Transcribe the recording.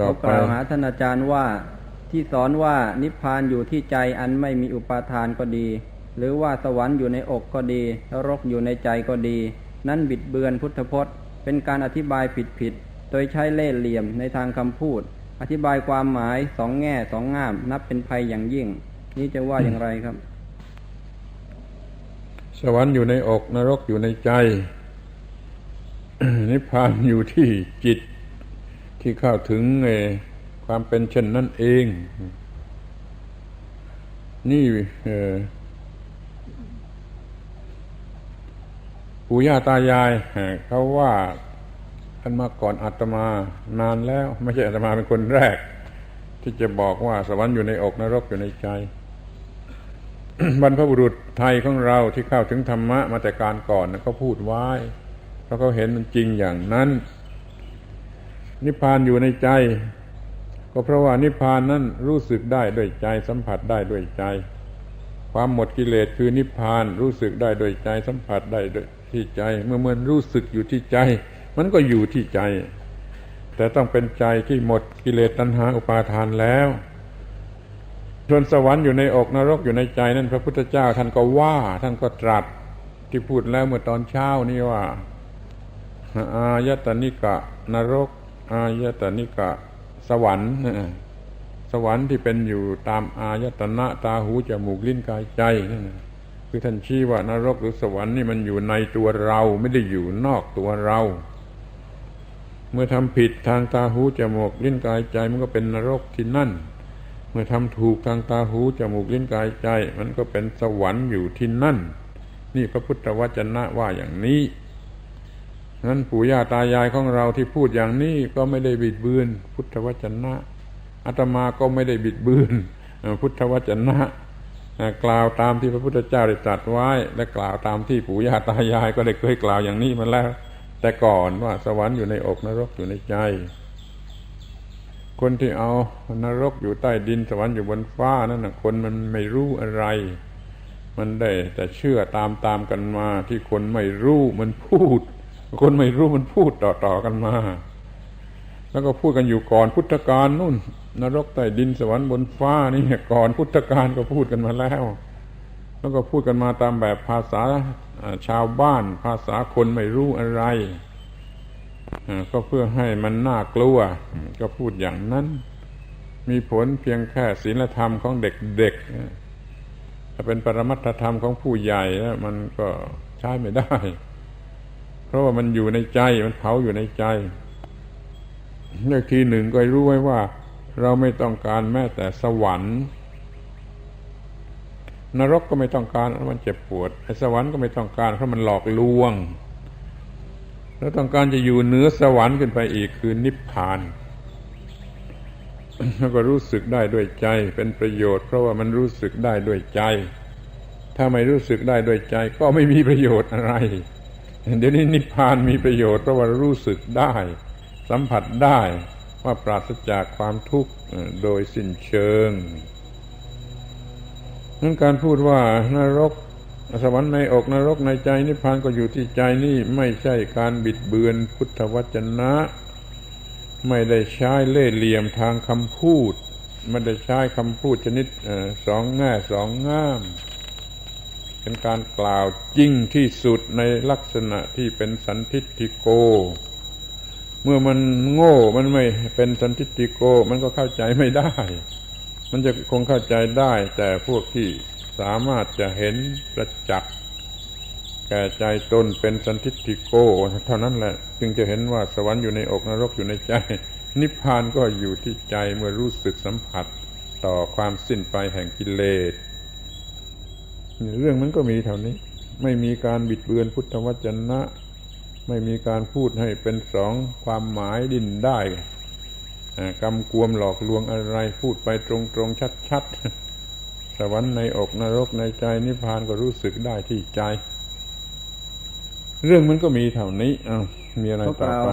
ต่อเขาไปกล่าวหาท่านอาจารย์ว่าที่สอนว่านิพพานอยู่ที่ใจอันไม่มีอุปาทานก็ดี หรือว่าสวรรค์อยู่ในอกก็ดีนรกอยู่ในใจก็ดี นั้นบิดเบือนพุทธพจน์ เป็นการอธิบายผิดๆโดยใช้เล่ห์เหลี่ยมในทางคำพูด อธิบายความหมายสองแง่สองงาม นับเป็นภัยอย่างยิ่ง นี่จะว่าอย่างไรครับ สวรรค์อยู่ในอกนรกอยู่ในใจ นิพพานอยู่ที่จิต ที่เข้าถึงความเป็นเช่นนั้นเอง นี่ปู่ย่าตายายเอ่อเขาว่ากันมาก่อนอาตมานานแล้ว ไม่ใช่อาตมาเป็นคนแรก ที่จะบอกว่าสวรรค์อยู่ในอกนรกอยู่ในใจบรรพบุรุษไทยของเราที่เข้าถึงธรรมะมาแต่การก่อนนะเขาพูดไว้เพราะเขาเห็นมันจริงอย่างนั้น นิพพานอยู่ในใจ ก็เพราะว่านิพพานนั้นรู้สึกได้ด้วยใจสัมผัสได้ด้วยใจ ความหมดกิเลสคือนิพพานรู้สึกได้ด้วยใจสัมผัสได้ด้วยที่ใจ เมื่อมันรู้สึกอยู่ที่ใจ มันก็อยู่ที่ใจ แต่ต้องเป็นใจที่หมดกิเลสตัณหาอุปาทานแล้วส่วนสวรรค์อยู่ในอกนรกอยู่ในใจนั่นพระพุทธเจ้าท่านก็ว่า ท่านก็ตรัสที่พูดแล้วเมื่อตอนเช้านี่ว่า อายตนิกะนรก อายตนิกะ สวรรค์สวรรค์ที่เป็นอยู่ตามอายตนะตาหูจมูกลิ้นกายใจนั่นคือท่านชี้ว่านรกหรือสวรรค์นี่มันอยู่ในตัวเราไม่ได้อยู่นอกตัวเรา เมื่อทำผิดทางตาหูจมูกลิ้นกายใจมันก็เป็นนรกที่นั่น เมื่อทำถูกทางตาหูจมูกลิ้นกายใจ มันก็เป็นสวรรค์อยู่ที่นั่น นี่พระพุทธวจนะว่าอย่างนี้ นั้นปู่ย่าตายายของเราที่พูดอย่างนี้ก็ไม่ได้บิดเบือนพุทธวจนะอาตมาก็ไม่ได้บิดเบือนพุทธวจนะกล่าวตามที่พระพุทธเจ้าได้ตรัสไว้ และกล่าวตามที่ปู่ย่าตายายก็ได้เคยกล่าวอย่างนี้มาแล้ว แต่ก่อนว่าสวรรค์อยู่ในอกนรกอยู่ในใจ คนที่เอานรกอยู่ใต้ดินสวรรค์อยู่บนฟ้านั่นนะคนมันไม่รู้อะไร มันได้แต่เชื่อตามตามกันมาที่คนไม่รู้มันพูด คนไม่รู้มันพูดต่อต่อกันมา แล้วก็พูดกันอยู่ก่อนพุทธกาลนู่น นรกใต้ดินสวรรค์บนฟ้านี่ก่อนพุทธกาลก็พูดกันมาแล้ว แล้วก็พูดกันมาตามแบบภาษาชาวบ้าน ภาษาคนไม่รู้อะไรก็เพื่อให้มันน่ากลัว ก็พูดอย่างนั้น มีผลเพียงแค่ศีลธรรมของเด็กๆถ้าเป็นปรมัตถธรรมของผู้ใหญ่แล้วมันก็ใช้ไม่ได้ เพราะว่ามันอยู่ในใจมันเผาอยู่ในใจเรื่อทีหนึ่งก็รู้ไว้ว่า เราไม่ต้องการแม้แต่สวรรค์ นรกก็ไม่ต้องการเพราะมันเจ็บปวดไอ้สวรรค์ก็ไม่ต้องการเพราะมันหลอกลวงแล้วต้องการจะอยู่เหนือสวรรค์ขึ้นไปอีกคือนิพพานแล้วก็รู้สึกได้ด้วยใจเป็นประโยชน์ เพราะว่ามันรู้สึกได้ด้วยใจ ถ้าไม่รู้สึกได้ด้วยใจก็ไม่มีประโยชน์อะไร เดี๋ยวนี้นิพพานมีประโยชน์เพราะว่ารู้สึกได้ สัมผัสได้ว่าปราศจากความทุกข์โดยสิ้นเชิงนั้นการพูดว่านรก สวรรค์ในอกนรกในใจนิพพานก็อยู่ที่ใจนี่ไม่ใช่การบิดเบือนพุทธวจนะ ไม่ได้ใช้เล่ห์เหลี่ยมทางคำพูด ไม่ได้ใช้คำพูดชนิดสองแง่สองง่าม เป็นการกล่าวจริงที่สุดในลักษณะที่เป็นสันทิฏฐิโก เมื่อมันโง่มันไม่เป็นสันทิฏฐิโก มันก็เข้าใจไม่ได้ มันจะคงเข้าใจได้ แต่พวกที่สามารถจะเห็นประจักษ์แก่ใจตนเป็นสันทิฏฐิโก เท่านั้นแหละ จึงจะเห็นว่าสวรรค์อยู่ในอกนรกอยู่ในใจ นิพพานก็อยู่ที่ใจเมื่อรู้สึกสัมผัสต่อความสิ้นไปแห่งกิเลส เรื่องมันก็มีเท่านี้ ไม่มีการบิดเบือนพุทธวจนะ ไม่มีการพูดให้เป็นสองความหมายดินได้กำกวมหลอกลวงอะไรพูดไปตรงๆชัดๆ สวรรค์ในอกนรกในใจนิพพานก็รู้สึกได้ที่ใจ เรื่องมันก็มีเท่านี้อ้าวมีอะไรต่อไป